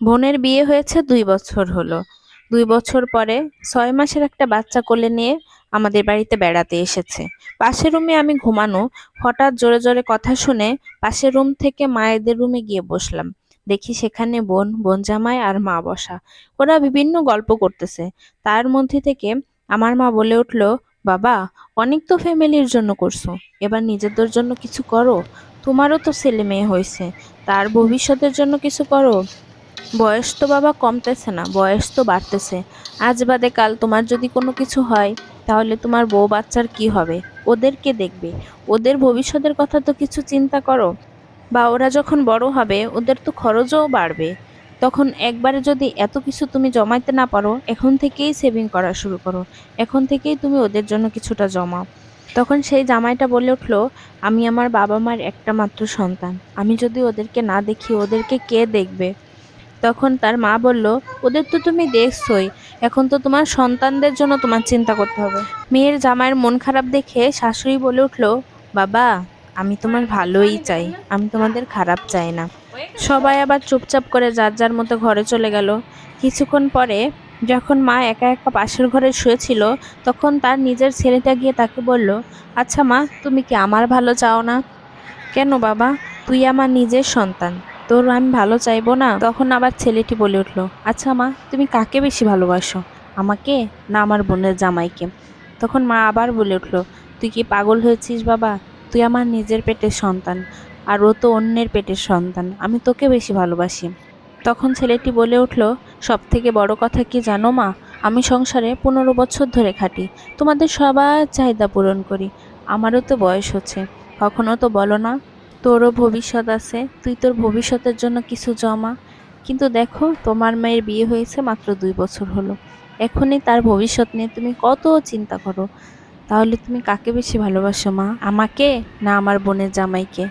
বোনের বিয়ে হয়েছে দুই বছর হলো। দুই বছর পরে ছয় মাসের একটা বাচ্চা কোলে নিয়ে আমাদের বাড়িতে বেড়াতে এসেছে। পাশের রুমে আমি ঘুমানো হঠাৎ জোরে জোরে কথা শুনে পাশের রুম থেকে মায়েদের রুমে গিয়ে বসলাম। দেখি সেখানে বোন বোন জামাই আর মা বসা। ওরা বিভিন্ন গল্প করতেছে। তার মধ্যে থেকে আমার মা বলে উঠল, বাবা, অনেক তো ফ্যামিলির জন্য করছ। এবার নিজেদের জন্য কিছু করো। তোমারও তো ছেলে মেয়ে হয়েছে। তার ভবিষ্যতের জন্য কিছু করো। বয়স তো বাবা কমতেছে না, বয়স তো বাড়তেছে। আজ বাদে কাল তোমার যদি কোনো কিছু হয়, তাহলে তোমার বউ বাচ্চার কি হবে? ওদেরকে দেখবে? ওদের ভবিষ্যতের কথা তো কিছু চিন্তা করো। বা ওরা যখন বড় হবে, ওদের তো খরচও বাড়বে। তখন একবারে যদি এত কিছু তুমি জমাইতে না পারো, এখন থেকেই সেভিং করা শুরু করো। এখন থেকেই তুমি ওদের জন্য কিছুটা জমাও। তখন সেই জামাইটা বলে উঠল, আমি আমার বাবা মার একটা মাত্র সন্তান। আমি যদি ওদেরকে না দেখি, ওদেরকে কে দেখবে? তখন তার মা বলল, ওদের তো তুমি দেখছই। এখন তো তোমার সন্তানদের জন্য তোমার চিন্তা করতে হবে। মেয়ের জামাইয়ের মন খারাপ দেখে শাশুড়ি বলে উঠল, বাবা, আমি তোমার ভালোই চাই, আমি তোমাদের খারাপ চাই না। সবাই আবার চুপচাপ করে যার যার মতো ঘরে চলে গেল। কিছুক্ষণ পরে যখন মা একা একা পাশের ঘরে শুয়েছিল, তখন তার নিজের ছেলেটা গিয়ে তাকে বলল আচ্ছা মা, তুমি কি আমার ভালো চাও না? কেন বাবা? তুই আমার নিজের সন্তান। তোর আমি ভালো চাইব না? তখন আবার ছেলেটি বলে উঠল আচ্ছা মা, তুমি কাকে বেশি ভালোবাসো? আমাকে না আমার বোনের জামাইকে? তখন মা আবার বলে উঠল, তুই কি পাগল হয়েছিস বাবা? তুই আমার নিজের পেটের সন্তান, আর ও তো অন্যের পেটের সন্তান, আমি তোকে বেশি ভালোবাসি। তখন ছেলেটি বলে উঠল সব থেকে বড় কথা কি জানো মা? আমি সংসারে পনেরো বছর ধরে খাটি, তোমাদের সবার চাহিদা পূরণ করি, আমারও তো বয়স হচ্ছে, কখনো তো বলো না তোরও ভবিষ্যৎ আছে, তুই তোর ভবিষ্যতের জন্য কিছু জমা। কিন্তু দেখো, তোমার মায়ের বিয়ে হয়েছে মাত্র দুই বছর হলো। এখনই তার ভবিষ্যৎ নিয়ে তুমি কত চিন্তা করো? তাহলে তুমি কাকে বেশি ভালোবাসো মা, আমাকে না আমার বোনের জামাইকে?